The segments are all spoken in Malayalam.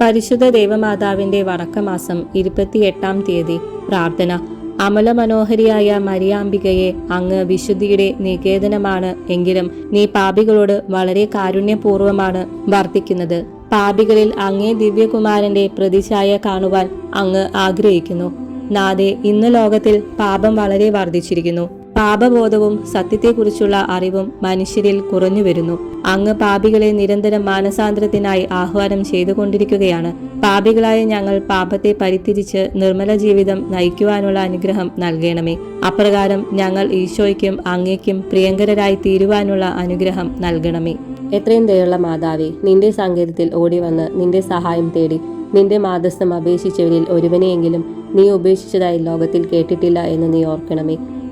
പരിശുദ്ധ ദേവമാതാവിന്റെ വടക്കമാസം ഇരുപത്തിയെട്ടാം തീയതി പ്രാർത്ഥന. അമല മനോഹരിയായ മരിയാംബികയെ അങ്ങ് വിശുദ്ധിയുടെ നികേതനമാണ് എങ്കിലും നീ പാപികളോട് വളരെ കാരുണ്യപൂർവമാണ് വർത്തിക്കുന്നത്. പാപികളിൽ അങ്ങേ ദിവ്യകുമാരന്റെ പ്രതിഛായ കാണുവാൻ അങ്ങ് ആഗ്രഹിക്കുന്നു. നാദേ ഇന്ന് ലോകത്തിൽ പാപം വളരെ വർദ്ധിച്ചിരിക്കുന്നു. പാപബോധവും സത്യത്തെക്കുറിച്ചുള്ള അറിവും മനുഷ്യരിൽ കുറഞ്ഞു വരുന്നു അങ്ങ് പാപികളെ നിരന്തരം മാനസാന്തരത്തിനായി ആഹ്വാനം ചെയ്തുകൊണ്ടിരിക്കുകയാണ്. പാപികളായ ഞങ്ങൾ പാപത്തെ പരിത്തിരിച്ച് നിർമ്മല ജീവിതം നയിക്കുവാനുള്ള അനുഗ്രഹം നൽകണമേ. അപ്രകാരം ഞങ്ങൾ ഈശോയ്ക്കും അങ്ങേക്കും പ്രിയങ്കരരായി തീരുവാനുള്ള അനുഗ്രഹം നൽകണമേ. എത്രയും ദയുള്ള മാതാവേ നിന്റെ സങ്കേതത്തിൽ ഓടി വന്ന് നിന്റെ സഹായം തേടി നിന്റെ മാതസ്ഥം അപേക്ഷിച്ചവരിൽ ഒരുവനെയെങ്കിലും നീ ഉപേക്ഷിച്ചതായി ലോകത്തിൽ കേട്ടിട്ടില്ല എന്ന് നീ ഓർക്കണമേ.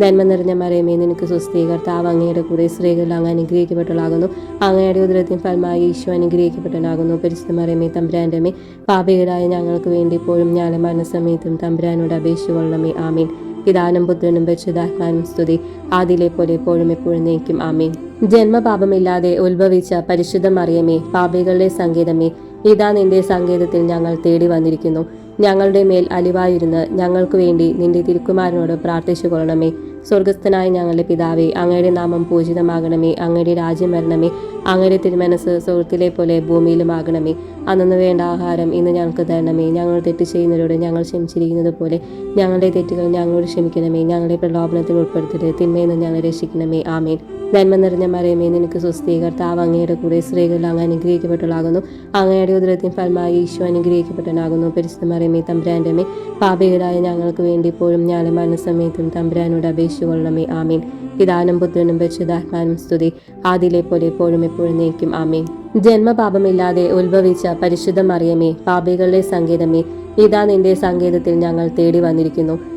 നന്മ നിറഞ്ഞ മറിയമേ നിനക്ക് സ്വസ്തി. കർത്താവ് അങ്ങയുടെ കൂടെ സ്ത്രീകൾ അങ്ങ് അനുഗ്രഹിക്കപ്പെട്ടവളാകുന്നു. അങ്ങയുടെ ഉദരത്തിൻ ഫലമായി ഈശോ അനുഗ്രഹിക്കപ്പെട്ടവനാകുന്നു. പരിശുദ്ധ മറിയമേ തമ്പുരാന്റെ മേ പാപികളായ ഞങ്ങൾക്ക് വേണ്ടി ഇപ്പോഴും ഞാനും മനസ്സമയത്തും തമ്പുരാനോട് അപേക്ഷിച്ചുകൊള്ളണമേ ആമീൻ. പിതാനും പുത്രനും പരിശുദ്ധാത്മാനും സ്തുതി. ആദിലെ പോലെ എപ്പോഴും എപ്പോഴും നയിക്കും ആമീൻ. ജന്മപാപമില്ലാതെ ഉത്ഭവിച്ച പരിശുദ്ധ മറിയമേ പാപികളുടെ സംഗീതമേ ഇതാ നിന്റെ സങ്കേതത്തിൽ ഞങ്ങൾ തേടി വന്നിരിക്കുന്നു. ഞങ്ങളുടെ മേൽ അലിവായിരുന്ന് ഞങ്ങൾക്ക് വേണ്ടി നിന്റെ തിരുക്കുമാരനോട് പ്രാർത്ഥിച്ചു കൊള്ളണമേ സ്വർഗസ്ഥനായ ഞങ്ങളുടെ പിതാവേ അങ്ങയുടെ നാമം പൂജിതമാകണമേ അങ്ങയുടെ രാജ്യം വരണമേ അങ്ങയുടെ തിരുമനസ് സുഹൃത്തിലെ പോലെ ഭൂമിയിലുമാകണമേ. അന്നു വേണ്ട ആഹാരം ഇന്ന് ഞങ്ങൾക്ക് തരണമേ. ഞങ്ങൾ തെറ്റ് ചെയ്യുന്നവരോട് ഞങ്ങൾ ക്ഷമിച്ചിരിക്കുന്നത് പോലെ ഞങ്ങളുടെ തെറ്റുകൾ ഞങ്ങളോട് ക്ഷമിക്കണമേ. ഞങ്ങളുടെ പ്രലോഭനത്തിൽ ഉൾപ്പെടുത്തരുത്. തിന്മയിൽ നിന്ന് ഞങ്ങളെ രക്ഷിക്കണമേ. ആമേൻ. നന്മ നിറഞ്ഞ മറിയമേ നിനക്ക് സ്വസ്തി. കർത്താവ് അങ്ങയുടെ കൂടെ സ്ത്രീകൾ അങ്ങ് അനുഗ്രഹിക്കപ്പെട്ടുള്ളാകുന്നു അങ്ങയുടെ ഉദരത്തിൻ ഫലമായി ഈശോ അനുഗ്രഹിക്കപ്പെട്ടനാകുന്നു പരിശുദ്ധ മറിയമേ തമ്പുരാന്റെ മേ പാപികളായ ഞങ്ങൾക്ക് വേണ്ടി ഇപ്പോഴും ഞാനും മനസ്സമയത്തും തമ്പുരാനോട് അപേക്ഷിച്ചുകൊള്ളണമേ ആമീൻ. പിതാനും പുത്രനും പരിശുദ്ധാത്മാനും സ്തുതി. ആദിലെ പോലെ എപ്പോഴും എപ്പോഴും നയിക്കും ആമീൻ. ജന്മപാപമില്ലാതെ ഉത്ഭവിച്ച പരിശുദ്ധ മറിയമേ പാപികളുടെ സങ്കേതമേ ഇതാ നിന്റെ സങ്കേതത്തിൽ ഞങ്ങൾ തേടി വന്നിരിക്കുന്നു.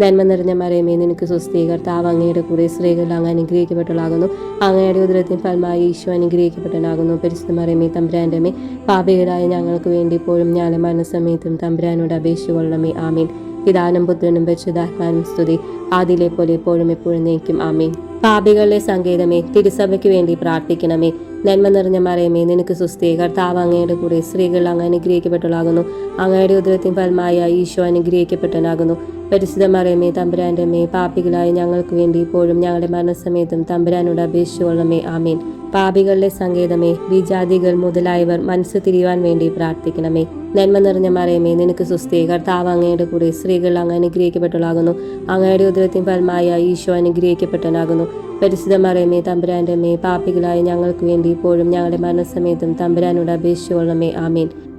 നന്മ നിറഞ്ഞ മറിയമേ നിനക്ക് സ്വസ്തി കർത്താവ് അങ്ങയുടെ കൂടെ സ്ത്രീകൾ അങ്ങ് അനുഗ്രഹിക്കപ്പെട്ടവളാകുന്നു. അങ്ങയുടെ ഉദരത്തിൻ ഫലമായി ഈശോ അനുഗ്രഹിക്കപ്പെട്ടനാകുന്നു പരിശുദ്ധ മറിയമേ തമ്പുരാന്റെ മേ പാപികളായ ഞങ്ങൾക്ക് വേണ്ടി ഇപ്പോഴും ഞാൻ മരണസമയത്തും തമ്പുരാനോട് അപേക്ഷിച്ചുകൊള്ളണമേ ആമീൻ. പിതാനും പുത്രനും പരിശുദ്ധാത്മാനും സ്തുതി. ആദിലെ പോലെ എപ്പോഴും എപ്പോഴും നയിക്കും. ആമീൻ. പാപികളുടെ സങ്കേതമേ തിരുസഭയ്ക്ക് വേണ്ടി പ്രാർത്ഥിക്കണമേ. നന്മ നിറഞ്ഞ മറിയമേ നിനക്ക് സുസ്ഥി കർത്താവ് അങ്ങയുടെ കൂടെ സ്ത്രീകൾ അങ്ങ് അനുഗ്രഹിക്കപ്പെട്ടളാകുന്നു അങ്ങയുടെ ഉദരത്തിൻ ഫലമായ ഈശോ അനുഗ്രഹിക്കപ്പെട്ടവനാകുന്നു. പരിശുദ്ധ മറിയമേ തമ്പുരാന്റെ അമ്മേ പാപികളായ ഞങ്ങൾക്ക് വേണ്ടി ഇപ്പോഴും ഞങ്ങളുടെ മരണസമയത്തും തമ്പുരാനോട് അപേക്ഷിച്ചുകൊള്ളമേ ആമീൻ. പാപികളുടെ സങ്കേതമേ വിജാതികൾ മുതലായവർ മനസ്സ് തിരിയുവാൻ വേണ്ടി പ്രാർത്ഥിക്കണമേ. നന്മ നിറഞ്ഞ മറിയമേ നിനക്ക് സുസ്ഥി കർത്താവ് അങ്ങയുടെ കൂടെ സ്ത്രീകൾ അങ്ങ് അനുഗ്രഹിക്കപ്പെട്ടവളാകുന്നു. അങ്ങയുടെ ഉദരത്തിൻ ഫലമായ ഈശോ അനുഗ്രഹിക്കപ്പെട്ടനാകുന്നു പരിശുദ്ധ മറിയമേ തമ്പുരാന്റെ അമ്മേ പാപികളായ ഞങ്ങൾക്ക് വേണ്ടി ഇപ്പോഴും ഞങ്ങളുടെ മരണസമയത്തും തമ്പുരാനോട് അപേക്ഷിച്ചുകൊള്ളമേ ആമീൻ.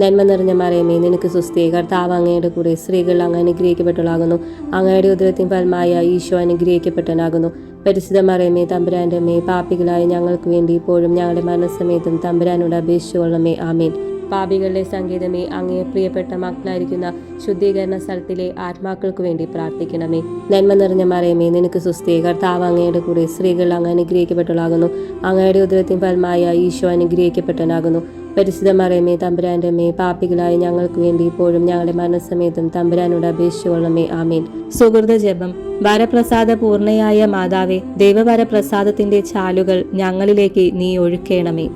നന്മ നിറഞ്ഞ മറിയമേ നിനക്ക് സുസ്ഥി കർത്താവ് അങ്ങയുടെ കൂടെ സ്ത്രീകൾ അങ്ങ് അനുഗ്രഹിക്കപ്പെട്ടവളാകുന്നു. അങ്ങയുടെ ഉദരത്തിൻ ഫലമായ ഈശോ അനുഗ്രഹിക്കപ്പെട്ടനാകുന്നു പരിശുദ്ധ മറിയമേ തമ്പുരാന്റെ മേ പാപികളായ ഞങ്ങൾക്ക് വേണ്ടി ഇപ്പോഴും ഞങ്ങളുടെ മരണസമയത്തും തമ്പുരാനോട് അപേക്ഷിച്ചുകൊള്ളമേ ആമീൻ. പാപികളുടെ സംഗീതമേ അങ്ങേ പ്രിയപ്പെട്ട മക്കളായിരിക്കുന്ന ശുദ്ധീകരണ സ്ഥലത്തിലെ ആത്മാക്കൾക്ക് വേണ്ടി പ്രാർത്ഥിക്കണമേ. നന്മ നിറഞ്ഞ മറിയമേ നിനക്ക് സുസ്ഥി കർത്താവ് അങ്ങയുടെ കൂടെ സ്ത്രീകൾ അങ്ങ് അനുഗ്രഹിക്കപ്പെട്ടവളാകുന്നു. അങ്ങയുടെ ഉദരത്തിൻ ഫലമായ ഈശോ അനുഗ്രഹിക്കപ്പെട്ടവനാകുന്നു. പരിശുദ്ധ മറിയമേ തമ്പുരാന്റെ അമ്മേ പാപ്പികളായ ഞങ്ങൾക്ക് വേണ്ടി ഇപ്പോഴും ഞങ്ങളുടെ മരണസമയത്തും തമ്പുരാനോട് അപേക്ഷിച്ചുകൊള്ളമേ ആമീൻ. സുഹൃത ജപം. വരപ്രസാദ പൂർണയായ മാതാവേ ദൈവവരപ്രസാദത്തിന്റെ ചാലുകൾ ഞങ്ങളിലേക്ക് നീ ഒഴുക്കേണമേ.